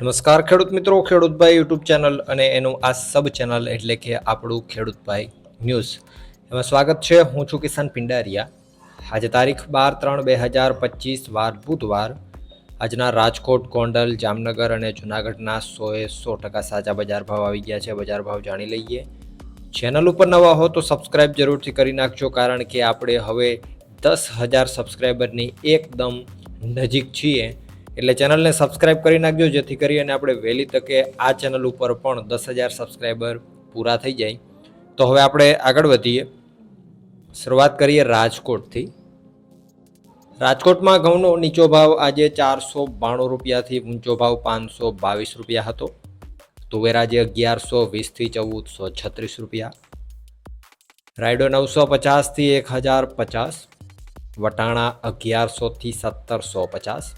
નમસ્કાર ખેડૂત મિત્રો ખેડૂતભાઈ યુટ્યુબ ચેનલ અને એનું આ સબ ચેનલ એટલે કે આપણું ખેડૂતભાઈ ન્યૂઝ. એમાં સ્વાગત છે, હું છું કિસાન પિંડારિયા. આજે તારીખ બાર ત્રણ બે હજાર પચીસ, વાર બુધવાર. આજના રાજકોટ, ગોંડલ, જામનગર અને જુનાગઢના સોએ સો ટકા સાચા બજાર ભાવ આવી ગયા છે, બજાર ભાવ જાણી લઈએ. ચેનલ ઉપર નવા હો તો સબસ્ક્રાઇબ જરૂરથી કરી નાખજો, કારણ કે આપણે હવે દસ હજાર સબસ્ક્રાઈબરની એકદમ નજીક છીએ. એટલે ચેનલને સબસ્ક્રાઇબ કરી નાખજો, જેથી કરી અને આપણે વહેલી તકે આ ચેનલ ઉપર પણ દસ હજાર સબસ્ક્રાઈબર પૂરા થઈ જાય. તો હવે આપણે આગળ વધીએ. શરૂઆત કરીએ રાજકોટથી. રાજકોટમાં ઘઉંનો નીચો ભાવ આજે ચારસો બાણું રૂપિયાથી ઊંચો ભાવ પાંચસો બાવીસ રૂપિયા હતો. તુવેર આજે અગિયારસો વીસથી ચૌદસો છત્રીસ રૂપિયા. રાયડો નવસો પચાસથી એક હજાર પચાસ. વટાણા અગિયારસોથી સત્તરસો પચાસ.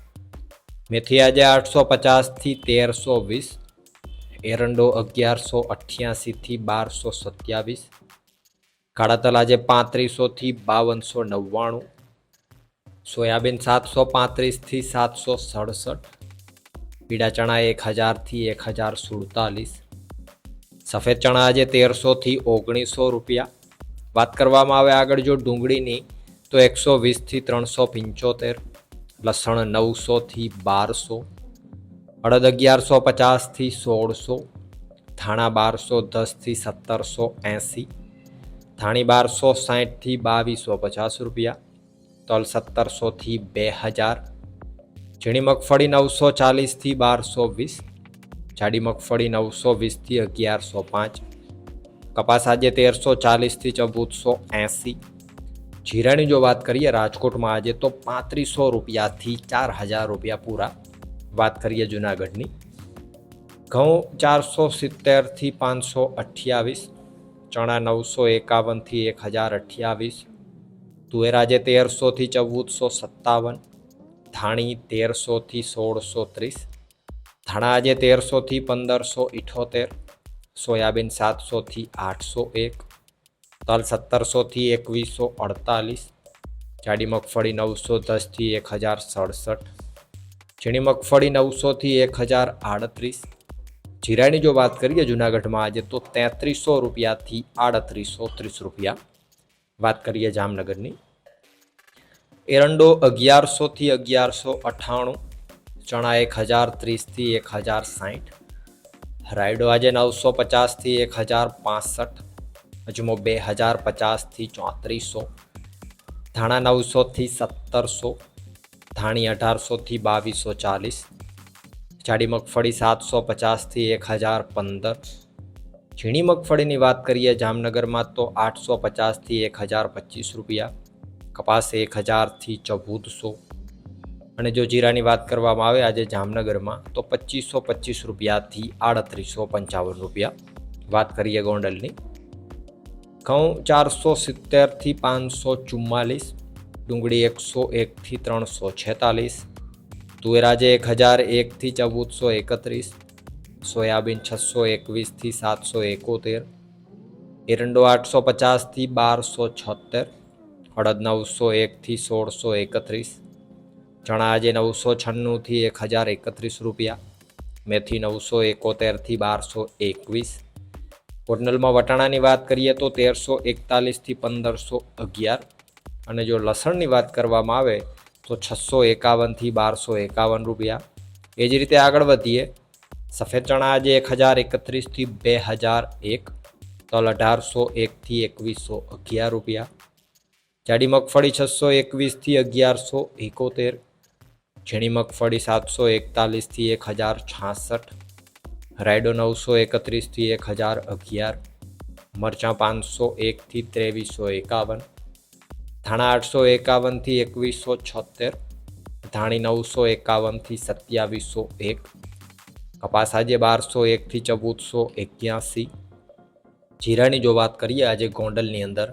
મેથી આજે આઠસો પચાસથી તેરસો વીસ એરંડો અગિયારસો અઠ્યાસીથી બારસો સત્યાવીસ કાળાતલ આજે પાંત્રીસોથી બાવનસો નવ્વાણું, સોયાબીન સાતસો પાંત્રીસથી સાતસો સડસઠ પીળા ચણા એક હજારથી એક હજાર સુડતાલીસ સફેદ ચણા આજે તેરસોથી ઓગણીસો રૂપિયા. વાત કરવામાં આવે આગળ જો ડુંગળીની, તો એકસો વીસથી ત્રણસો પંચોતેર. લસણ નવસોથી બારસો અડદ અગિયારસો પચાસથી સોળસો, ધાણા બારસો દસથી સત્તરસો એંસી, ધાણી બારસો સાઠથી બાવીસો પચાસ રૂપિયા, તલ સત્તરસોથી બે હજાર, ઝીણી મગફળી નવસો ચાલીસથી બારસો વીસ, જાડી મગફળી નવસો વીસથી અગિયારસો પાંચ, કપાસ આજે તેરસો ચાલીસથી ચૌદસો એંસી જીરાની જો વાત કરીએ રાજકોટમાં આજે તો પાંત્રીસો રૂપિયાથી ચાર હજાર રૂપિયા પૂરા. વાત કરીએ જુનાગઢની. ઘઉં ચારસો સિત્તેરથી પાંચસો અઠ્યાવીસ, ચણા નવસો એકાવનથી એક હજાર અઠ્યાવીસ, તુવેર આજે તેરસોથી ચૌદસો સત્તાવન, ધાણી તેરસોથી સોળસો ત્રીસ, ધાણા આજે તેરસોથી પંદરસો ઇઠોતેર, સોયાબીન સાતસોથી આઠસો એક તલ સત્તરસોથી એકવીસો અડતાલીસ, જાડી મગફળી નવસો દસથી એક હજાર સડસઠ, ઝીણી મગફળી નવસોથી એક હજાર આડત્રીસ. જીરાની જો વાત કરીએ જુનાગઢમાં આજે તો તેત્રીસો રૂપિયાથી આડત્રીસો ત્રીસ રૂપિયા. વાત કરીએ જામનગરની. એરંડો અગિયારસોથી અગિયારસો અઠ્ઠાણું ચણા એક હજાર ત્રીસથી એક હજાર સાઠ રાયડો આજે નવસો પચાસથી એક હજાર પાસઠ અજમો બે હજાર પચાસથી ચોત્રીસો, ધાણા નવસોથી સત્તરસો, ધાણી અઢારસોથી બાવીસો ચાલીસ, જાડી મગફળી સાતસો પચાસથી એક હજાર પંદર. ઝીણી મગફળીની વાત કરીએ જામનગરમાં તો આઠસો પચાસથી એક હજાર પચીસ રૂપિયા, કપાસ એક હજારથી ચૌદસો. અને જો જીરાની વાત કરવામાં આવે આજે જામનગરમાં તો પચીસો પચીસ રૂપિયાથી આડત્રીસો પંચાવન રૂપિયા. વાત કરીએ ગોંડલની. ઘઉં ચારસો સિત્તેરથી પાંચસો ચુમ્માલીસ ડુંગળી એકસો એકથી ત્રણસો છેતાલીસ તુવેરાજે એક હજાર એકથી ચૌદસો એકત્રીસ સોયાબીન છસો એકવીસથી સાતસો એકોતેર એરંડો આઠસો પચાસથી બારસો છોતેર અડદ નવસો એકથી સોળસો એકત્રીસ ચણા આજે નવસો છન્નુંથી એક હજાર એકત્રીસ રૂપિયા, મેથી નવસો એકોતેરથી બારસો એકવીસ ઓરિજિનલમાં વટાણાની વાત કરીએ તો તેરસો એકતાલીસથી પંદરસો અગિયાર. અને જો લસણની વાત કરવામાં આવે તો છસો એકાવનથી બારસો એકાવન રૂપિયા. એ જ રીતે આગળ વધીએ. સફેદ ચણા આજે એક હજાર એકત્રીસથી બે હજાર એક. તલ અઢારસો એકથી એકવીસો અગિયાર રૂપિયા. જાડી મગફળી છસો એકવીસથી અગિયારસો એકોતેર. ઝીણી મગફળી સાતસો એકતાલીસથી એક હજાર છાસઠ. રાયડો નવસો એકત્રીસથી એક હજાર અગિયાર, મરચાં પાંચસો એકથી ત્રેવીસો એકાવન, ધાણા આઠસો એકાવનથી એકવીસો છોતેર, ધાણી નવસો એકાવનથી સત્યાવીસો એક, કપાસ આજે બારસો એકથી ચૌદસો એક્યાસી, જીરાની જો વાત કરીએ આજે ગોંડલની અંદર,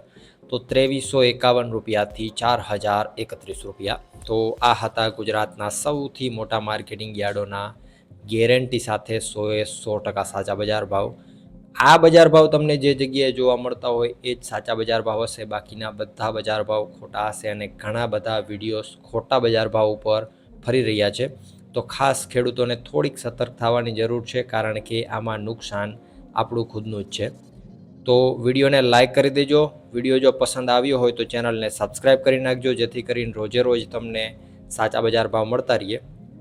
તો ત્રેવીસો એકાવન રૂપિયાથી ચાર હજાર એકત્રીસ રૂપિયા. તો આ હતા ગુજરાતના સૌથી મોટા માર્કેટિંગ યાર્ડોના ગેરંટી સાથે સોએ સો ટકા સાચા બજાર ભાવ. આ બજાર ભાવ તમને જે જગ્યાએ જોવા મળતા હોય એ જ સાચા બજાર ભાવ હશે. બાકીના બધા બજાર ભાવ ખોટા હશે અને ઘણા બધા વિડીયોઝ ખોટા બજાર ભાવ ઉપર ફરી રહ્યા છે. તો ખાસ ખેડૂતોને થોડીક સતર્ક થવાની જરૂર છે કારણ કે આમાં નુકસાન આપણું ખુદનું જ છે. તો વિડીયોને લાઇક કરી દેજો. વીડિયો જો પસંદ આવ્યો હોય તો ચેનલને સબસ્ક્રાઈબ કરી નાખજો જેથી કરીને રોજે રોજ તમને સાચા બજાર ભાવ મળતા રહીએ.